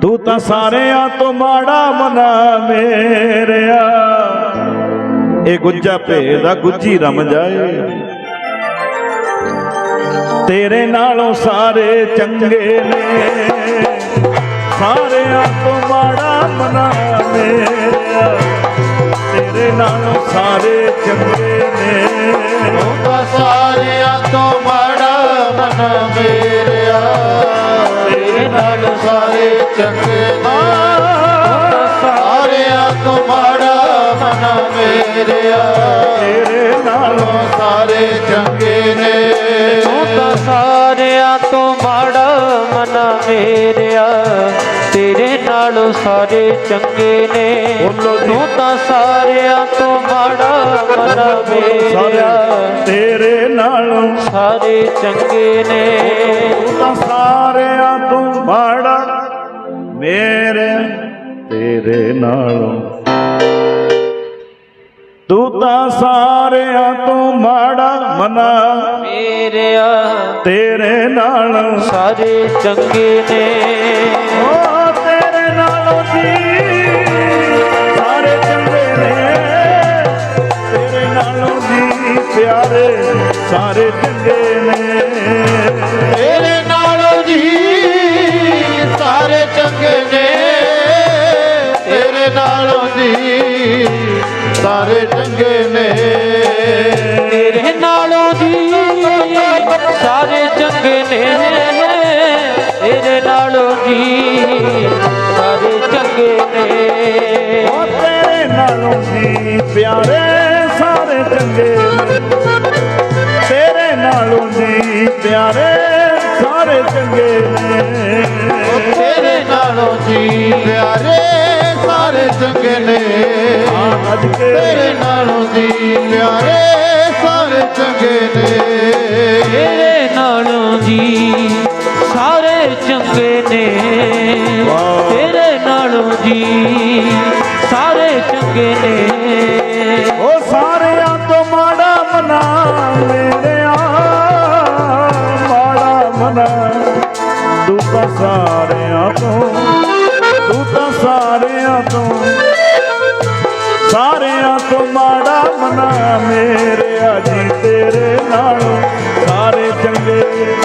ਤੂੰ ਤਾਂ ਸਾਰਿਆਂ ਤੋਂ ਮਾੜਾ ਮਨਾ ਮੇਰਿਆ। ਇਹ ਗੁੱਜਾ ਭੇਦਾ ਗੁੱਜੀ ਰਮ ਜਾਏ। ਤੇਰੇ ਨਾਲੋਂ ਸਾਰੇ ਚੰਗੇ ਨੇ। ਸਾਰਿਆਂ ਤੋਂ ਮਾੜਾ ਮਨਾ ਮੇਰਿਆ। ਤੇਰੇ ਨਾਲੋਂ ਸਾਰੇ ਚੰਗੇ ਨੇ। ਉਹਦਾ ਸਾਰਿਆਂ ਤੋਂ ਮਾੜਾ ਮਨ ਮੇਰਿਆ। ਤੇਰੇ ਨਾਲ ਸਾਰੇ ਚੰਗੇ ਸਾਰਿਆਂ ਤੋਂ ਮਾੜਾ ਮਨ ਮੇਰਿਆ ਤੇਰੇ ਨਾਲੋਂ ਸਾਰੇ ਚੰਗੇ ਨੇ। ਤੂੰ ਤਾਂ ਸਾਰਿਆਂ ਤੋਂ ਮਾੜਾ ਮਨ ਮੇਰਿਆ ਤੇਰੇ ਨਾਲੋਂ ਸਾਰੇ ਚੰਗੇ ਨੇ। ਤੂੰ ਤਾਂ ਸਾਰਿਆਂ ਤੋਂ ਮਾੜਾ ਮਨ ਮੇਰਿਆ ਸਾਰੇ ਤੇਰੇ ਨਾਲੋਂ ਸਾਰੇ ਚੰਗੇ ਨੇ। ਤੂੰ ਤਾਂ ਨਾਲੋਂ। ਤੂੰ ਤਾਂ ਸਾਰਿਆਂ ਤੋਂ ਮਾੜਾ ਮਨਾ। ਮੇਰਿਆ ਤੇਰੇ ਨਾਲ ਸਾਰੇ ਚੰਗੇ ਨੇ। ਓ ਤੇਰੇ ਨਾਲੋਂ ਜੀ ਸਾਰੇ ਚੰਗੇ ਨੇ। ਤੇਰੇ ਨਾਲੋਂ ਜੀ ਪਿਆਰੇ ਸਾਰੇ ਚੰਗੇ ਨੇ। ਚੰਗੇ ਨੇ। ਤੇਰੇ ਨਾਲੋਂ ਜੀ ਸਾਰੇ ਚੰਗੇ ਨੇ। ਤੇਰੇ ਨਾਲੋਂ ਜੀ ਸਾਰੇ ਚੰਗੇ ਨੇ। ਓ ਤੇਰੇ ਨਾਲੋਂ ਜੀ ਪਿਆਰੇ ਸਾਰੇ ਚੰਗੇ ਨੇ। ਤੇਰੇ ਨਾਲੋਂ ਜੀ ਪਿਆਰੇ ਸਾਰੇ ਚੰਗੇ ਨੇ। ਤੇਰੇ ਨਾਲੋਂ ਜੀ ਪਿਆਰੇ ਸਾਰੇ ਚੰਗੇ ਨੇ। ਅੱਜ ਕੇ ਤੇਰੇ ਨਾਲੋਂ ਜੀ ਪਿਆਰੇ ਸਾਰੇ ਚੰਗੇ ਨੇ। ਤੇਰੇ ਨਾਲੋਂ ਜੀ ਸਾਰੇ ਚੰਗੇ ਨੇ। ਤੇਰੇ ਨਾਲੋਂ ਜੀ ਸਾਰੇ ਚੰਗੇ ਨੇ। ਉਹ ਸਾਰਿਆਂ ਤੋਂ ਮਾੜਾ ਮਨਾ ਮੇਰਿਆ ਮਾੜਾ ਮਨਾ ਤੂੰ ਤਾਂ ਸਾਰਿਆਂ ਤੋਂ ਤੂੰ ਤੋਂ ਸਾਰਿਆਂ ਮਾੜਾ ਮਨਾ ਮੇਰਿਆ ਜੀ ਤੇਰੇ ਨਾਲੋਂ। ਸਾਰੇ ਚੰਗੇ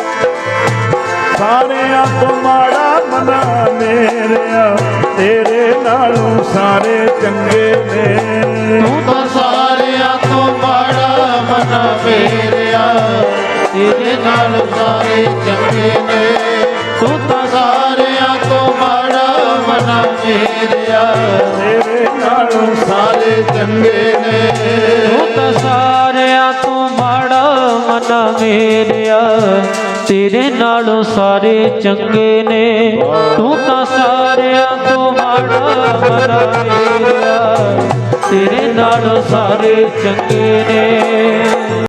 ਸਾਰਿਆਂ ਤੋਂ ਮਾੜਾ ਮਨਾ ਮੇਰਿਆ ਤੇਰੇ ਨਾਲੋਂ ਸਾਰੇ ਚੰਗੇ ਨੇ। ਤੂੰ ਤਾਂ ਸਾਰਿਆਂ ਤੋਂ ਮਾੜਾ ਮਨ ਮੇਰਿਆ ਤੇਰੇ ਨਾਲ ਸਾਰੇ ਚੰਗੇ ਨੇ। ਤੂੰ ਤਾਂ ਸਾਰਿਆਂ ਤੋਂ ਮਾੜਾ ਮਨ ਮੇਰਿਆ। ਨਾਲੋਂ ਸਾਰੇ ਚੰਗੇ ਨੇ। ਤੂੰ ਤਾਂ ਸਾਰਿਆਂ ਤੋਂ ਮਾੜਾ ਮਨਾ ਮੇਰਿਆ। ਤੇਰੇ ਨਾਲੋਂ ਸਾਰੇ ਚੰਗੇ ਨੇ। ਤੂੰ ਤਾਂ ਸਾਰਿਆਂ ਤੋਂ ਮਾੜਾ ਮਨਾ ਮੇਰਿਆ। ਤੇਰੇ ਨਾਲੋਂ ਸਾਰੇ ਚੰਗੇ ਨੇ।